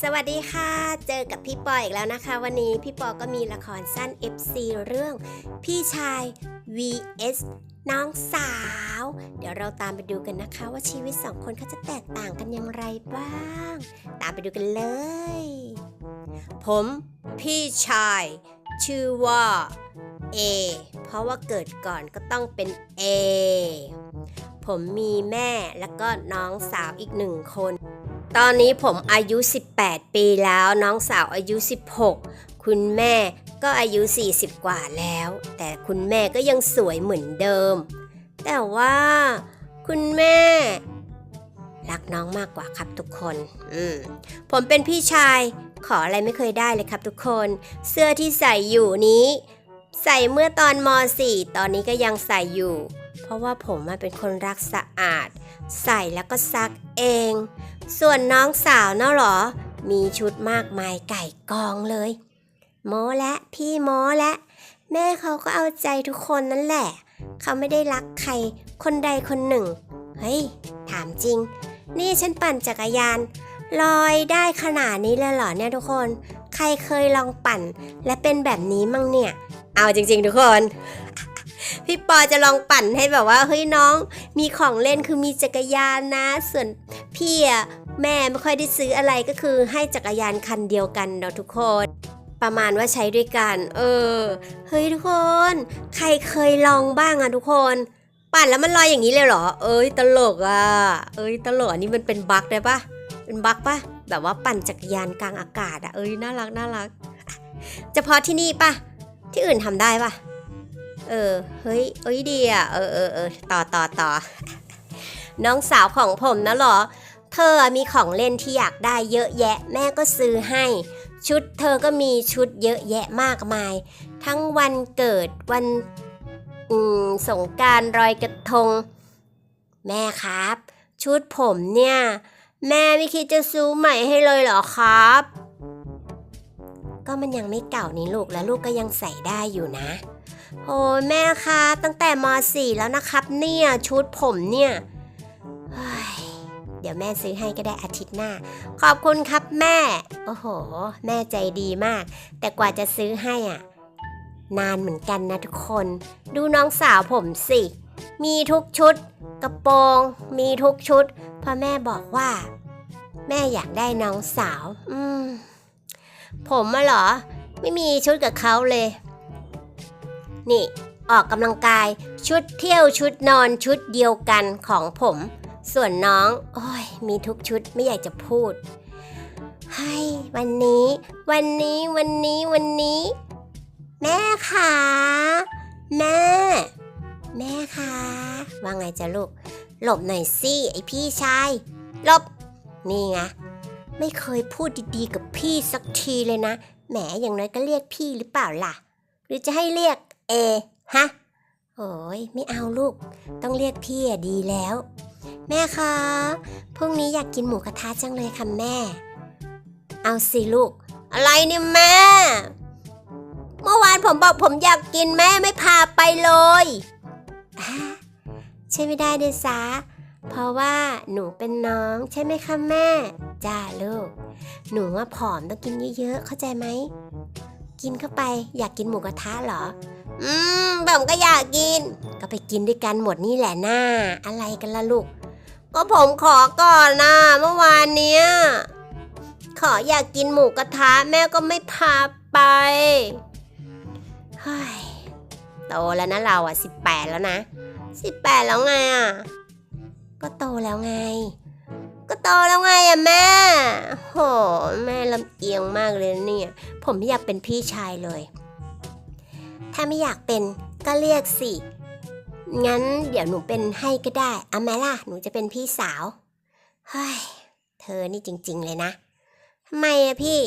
สวัสดีค่ะ เจอกับพี่ปออีกแล้วนะคะ วันนี้พี่ปอก็มีละครสั้น FC เรื่อง พี่ชาย vs น้องสาว เดี๋ยวเราตามไปดูกันนะคะ ว่าชีวิตสองคนเขาจะแตกต่างกันอย่างไรบ้าง ตามไปดูกันเลย ผมพี่ชาย ชื่อว่า A เพราะว่าเกิดก่อนก็ต้องเป็น A ผมมีแม่แล้วก็น้องสาวอีกหนึ่งคน ตอนนี้ผมอายุ 18 ปีแล้วน้องสาวอายุ 16 คุณแม่ก็อายุ 40 กว่าแล้ว แต่คุณแม่ก็ยังสวยเหมือนเดิม แต่ว่าคุณแม่ รักน้องมากกว่าครับทุกคน อืมผมเป็นพี่ชายขออะไรไม่เคยได้เลยครับทุกคน เสื้อที่ใส่อยู่นี้ ใส่เมื่อตอนม .4 ตอนนี้ก็ยังใส่อยู่ เพราะว่าผมมาเป็นคนรักสะอาด ใส่แล้วก็ซักเอง ส่วนน้องสาวน่ะหรอ มีชุดมากมายไก่กองเลย โมและพี่โมและ แม่เขาก็เอาใจทุกคนนั่นแหละ เขาไม่ได้รักใครคนใดคนหนึ่ง เฮ้ย ถามจริง นี่ฉันปั่นจักรยาน ลอยได้ขนาดนี้เลยเหรอเนี่ยทุกคน ใครเคยลองปั่น และเป็นแบบนี้มั่งเนี่ย เอาจริง ๆ ทุกคนพี่ปอจะลองปั่นให้แบบว่าเฮ้ยน้อง มีของเล่นคือมีจักรยานนะ ส่วน พี่อะแม่ไม่ค่อยได้ซื้ออะไรก็คือให้จักรยานคันเดียวกันเนาะทุกคน ประมาณว่าใช้ด้วยกัน เออ เฮ้ยทุกคน ใครเคยลองบ้างอะทุกคน ปั่นแล้วมันลอยอย่างนี้เลยเหรอ เอ้ยตลกอะเอ้ยตลกอันนี้มันเป็นบั๊กได้ปะเป็นบั๊กปะแบบว่าปั่นจักรยานกลางอากาศอะเอ้ยน่ารักน่ารักเฉพาะที่นี่ปะที่อื่นทำได้ปะเออ เฮ้ย เอ้ยดีอะเออเออเออต่อต่อต่อน้องสาวของผมนะเหรอ อมีของเล่นที่อยากได้เยอะแยะ แม่ก็ซื้อให้ ชุดเธอก็มีชุดเยอะแยะมากมาย ทั้งวันเกิดวันอืมสงการรอยกระทง แม่ครับ ชุดผมเนี่ย แม่ไม่คิดจะซื้อใหม่ให้เลยเหรอครับ ก็มันยังไม่เก่านี่ลูกแล้วลูกก็ยังใส่ได้อยู่นะโอ้ยแม่คะตั้งแต่ม .4 แล้วนะครับ เนี่ยชุดผมเนี่ย เดี๋ยวแม่ซื้อให้ก็ได้อาทิตย์หน้า ขอบคุณครับแม่ โอ้โห แม่ใจดีมาก แต่กว่าจะซื้อให้อะ นานเหมือนกันนะทุกคน ดูน้องสาวผมสิ มีทุกชุด กระโปรง มีทุกชุดเพราะแม่บอกว่า แม่อยากได้น้องสาว อืม ผมอะเหรอ ไม่มีชุดกับเขาเลย นี่ออกกำลังกายชุดเที่ยวชุดนอนชุดเดียวกันของผม ส่วนน้อง โอ้ย มีทุกชุดไม่อยากจะพูดให้วันนี้ วันนี้วันนี้วันนี้ แม่คะแม่ แม่คะว่าไงจ๊ะลูก หลบหน่อยสิไอพี่ชาย หลบ นี่ไงไม่เคยพูดดีๆกับพี่สักทีเลยนะแหมอย่างน้อยก็เรียกพี่หรือเปล่าล่ะ หรือจะให้เรียกเอฮะโอ้ยไม่เอาลูก ต้องเรียกพี่ดีแล้ว แม่คะพรุ่งนี้อยากกินหมูกระทะจังเลยค่ะแม่ เอาสิลูก อะไรเนี่ยแม่ เมื่อวานผมบอกผมอยากกินแม่ไม่พาไปเลยใช่ไม่ได้เดซาเพราะว่าหนูเป็นน้องใช่ไหมคะแม่ จ้าลูก หนูว่าผอมต้องกินเยอะๆ เข้าใจไหม กินเข้าไปอยากกินหมูกระทะเหรอ อืมผมก็อยากกิน ก็ไปกินด้วยกันหมดนี่แหละหน้า อะไรกันล่ะลูก ก็ผมขอก่อนนะเมื่อวานเนี้ย ขออยากกินหมูกระทะแม่ก็ไม่พาไปเฮ้ยโตแล้วนะเราอะสิบแปดแล้วนะสิบแปดแล้วไงอะ ก็โตแล้วไง ก็โตแล้วไงอะแม่ โห แม่ลำเอียงมากเลยเนี่ย ผมไม่อยากเป็นพี่ชายเลย ถ้าไม่อยากเป็นก็เรียกสิ งั้นเดี๋ยวหนูเป็นให้ก็ได้เอาไหมล่ะ หนูจะเป็นพี่สาว เฮ้ย เธอนี่จริง ๆ เลยนะทำไมอะพี่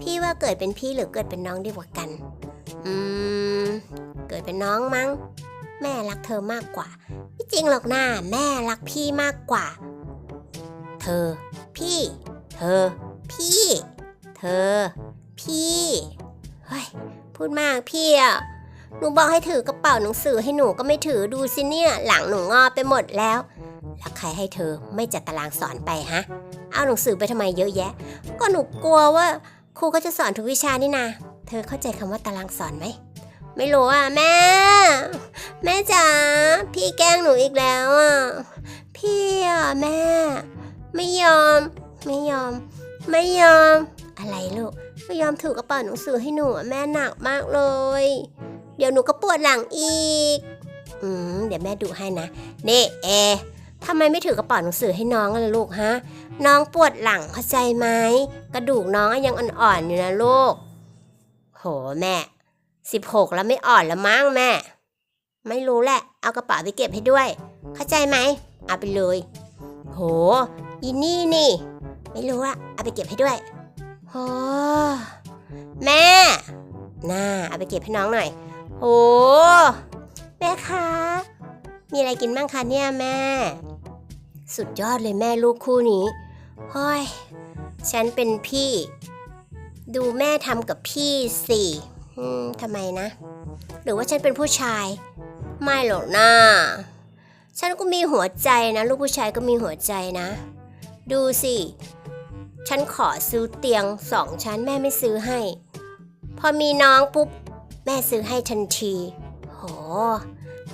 พี่ว่าเกิดเป็นพี่หรือเกิดเป็นน้องดีกว่ากัน อืม เกิดเป็นน้องมั้ง แม่รักเธอมากกว่า ไม่จริงหรอกนะแม่รักพี่มากกว่า เธอ พี่ เธอ พี่ เธอ พี่ เฮ้ย พูดมากพี่อะ หนูบอกให้ถือกระเป๋าหนังสือให้หนูก็ไม่ถือดูสิเนี่ย หลังหนูงอไปหมดแล้ว แล้วใครให้เธอไม่จัดตารางสอนไปฮะ เอาหนังสือไปทำไมเยอะแยะ ก็หนูกลัวว่าครูก็จะสอนทุกวิชานี่นาเธอเข้าใจคำว่าตารางสอนไหม ไม่รู้อะแม่ แม่จ๋าพี่แกล้งหนูอีกแล้วอะ พี่อะแม่ ไม่ยอม ไม่ยอม ไม่ยอม อะไรลูก ไม่ยอมถือกระเป๋าหนังสือให้หนูอะแม่หนักมากเลย เดี๋ยวหนูก็ปวดหลังอีก อืมเดี๋ยวแม่ดูให้นะนี่เอทำไมไม่ถือกระเป๋าหนังสือให้น้องล่ะลูกฮะ น้องปวดหลังเข้าใจไหมกระดูกน้องยังอ่อนๆอยู่นะลูก โหแม่สิบหกแล้วไม่อ่อนแล้วมั้งแม่ ไม่รู้แหละ เอากระเป๋าไปเก็บให้ด้วย เข้าใจไหมเอาไปเลย โหยีนี่นี่ ไม่รู้อะเอาไปเก็บให้ด้วยโหแม่น่าเอาไปเก็บให้น้องหน่อย โหแม่คะ มีอะไรกินบ้างคะเนี่ยแม่ สุดยอดเลยแม่ลูกคู่นี้เฮ้ยฉันเป็นพี่ ดูแม่ทำกับพี่สิอืมทำไมนะ หรือว่าฉันเป็นผู้ชาย ไม่หรอกนะฉันก็มีหัวใจนะ ลูกผู้ชายก็มีหัวใจนะ ดูสิ ฉันขอซื้อเตียงสองชั้นแม่ไม่ซื้อให้ พอมีน้องปุ๊บ แม่ซื้อให้ทันที โห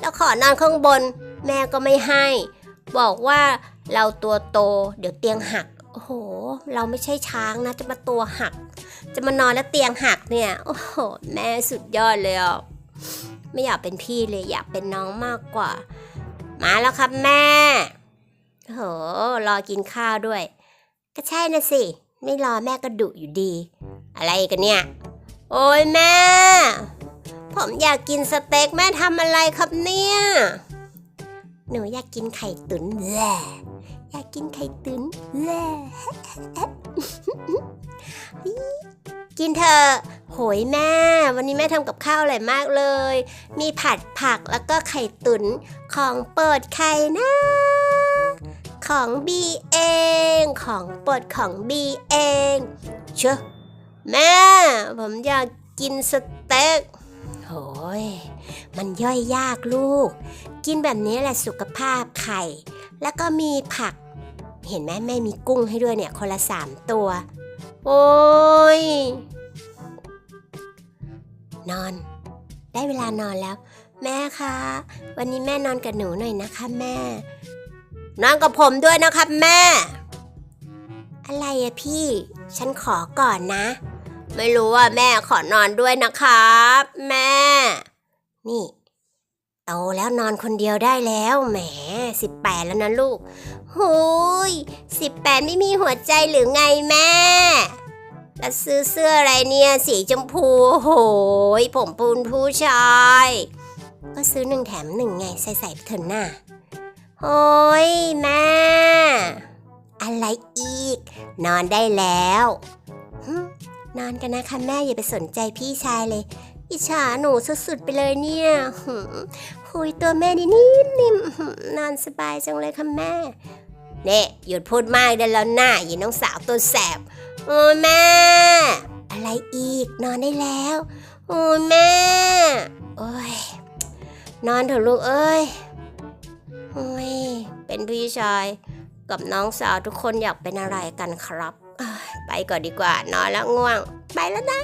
แล้วขอนอนข้างบน แม่ก็ไม่ให้ บอกว่าเราตัวโต เดี๋ยวเตียงหัก โอ้โห เราไม่ใช่ช้างนะ จะมาตัวหัก จะมานอนแล้วเตียงหักเนี่ย โอ้โห แม่สุดยอดเลยอะ ไม่อยากเป็นพี่เลยอยากเป็นน้องมากกว่า มาแล้วครับแม่โอ้โหรอกินข้าวด้วย ก็ใช่นะสิ ไม่รอแม่ก็ดุอยู่ดี อะไรกันเนี่ย โอ้ยแม่ ผมอยากกินสเต็กแม่ทำอะไรครับเนี่ย หนูอยากกินไข่ตุ๋นแหละอยากกินไข่ตุ๋นแหละกินเถอะโหยแม่ วันนี้แม่ทำกับข้าวอร่อยมากเลย มีผัดผักแล้วก็ไข่ตุ๋นของโปรดใครนะ ของบีเอง ของโปรดของบีเอง เชอะแม่ ผมอยากกินสเต็ก โหยมันย่อยยากลูก กินแบบนี้แหละสุขภาพไข่ แล้วก็มีผัก เห็นไหมแม่มีกุ้งให้ด้วยเนี่ยคนละสามตัว โอ้ย นอน ได้เวลานอนแล้ว แม่คะ วันนี้แม่นอนกับหนูหน่อยนะคะแม่ นอนกับผมด้วยนะครับแม่ อะไรอะพี่ ฉันขอก่อนนะ ไม่รู้ว่าแม่ขอนอนด้วยนะครับ แม่ นี่โตแล้วนอนคนเดียวได้แล้วแหมสิบแปดแล้วนะลูกหูยสิบแปดไม่มีหัวใจหรือไงแม่แล้วซื้อเสื้ออะไรเนี่ยสีชมพูโหยผมปูนผู้ชาย ก็ซื้อหนึ่งแถมหนึ่งไงใส่ใส่เถอะหน้าโอ้ยแม่อะไรอีก นอนได้แล้ว นอนกันนะคะแม่อย่าไปสนใจพี่ชายเลย อิจฉาหนูสุดๆไปเลยเนี่ยหึคุยตัวแม่นี่นิ่มนิ่มๆนอนสบายจังเลยค่ะแม่เนี่ยหยุดพูดมากได้แล้วหน้าอย่าน้องสาวตัวแสบโอ้แม่ อะไรอีกนอนได้แล้วโอ้แม่ โอ้ยนอนเถอะลูกเอ้ยโอ้ยเป็นพี่ชายกับน้องสาวทุกคนอยากเป็นอะไรกันครับ ไปก่อนดีกว่านอนแล้วง่วง ไปแล้วนะ